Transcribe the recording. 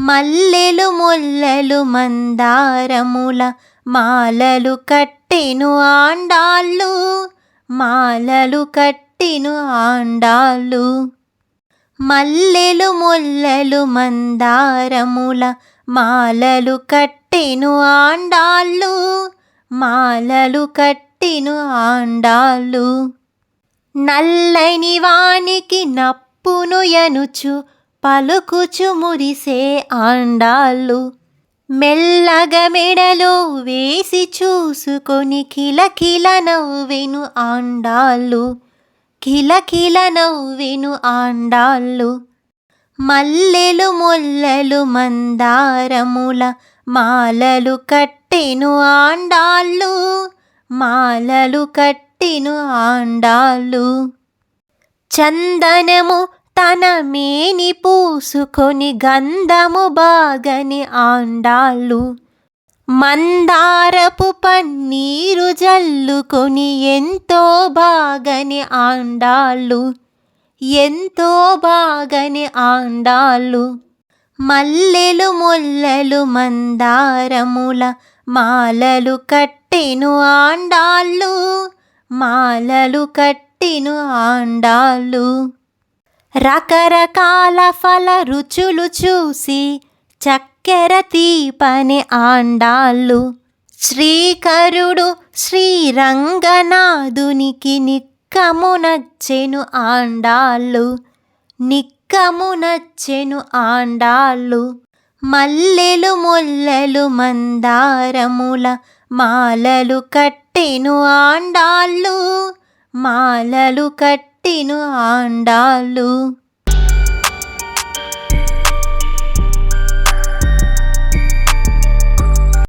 మల్లెలు ముల్లెలు మందారముల మాలలు కట్టెను ఆండాళ్ళు మాలలు కట్టెను ఆండాళ్ళు. మల్లెలు ముల్లెలు మందారముల మాలలు కట్టెను ఆండాళ్ళు మాలలు కట్టెను ఆండాళ్ళు. నల్లని వానికి నప్పును ఎనుచు పలుకుచు మురిసే ఆండాళ్ళు. మెల్లగా మెడలో వేసి చూసుకొని కిలకిల నవ్వెను ఆండాళ్ళు. కిలకిల నవ్వెను ఆండాళ్ళు. మల్లెలు మొల్లలు మందారముల మాలలు కట్టెను ఆండాళ్ళు. మాలలు కట్టెను ఆండాళ్ళు. చందనము తన మేని పూసుకొని గంధము బాగని ఆండాళ్ళు. మందారపు పన్నీరు జల్లుకొని ఎంతో బాగని ఆండాళ్ళు. ఎంతో బాగని ఆండాళ్ళు. మల్లెలు ముల్లెలు మందారముల మాలలు కట్టెను ఆండాళ్ళు. మాలలు కట్టెను ఆండాళ్ళు. రకరకాల ఫల రుచులు చూసి చక్కెర తీపని ఆండాళ్ళు. శ్రీకరుడు శ్రీరంగనాథునికి నిక్కము నచ్చెను ఆండాళ్ళు. నిక్కము నచ్చెను ఆండాళ్ళు. మల్లెలు ముల్లెలు మందారముల మాలలు కట్టెను ఆండాళ్ళు. మాలలు కట్టెను ఆండాళ్ళు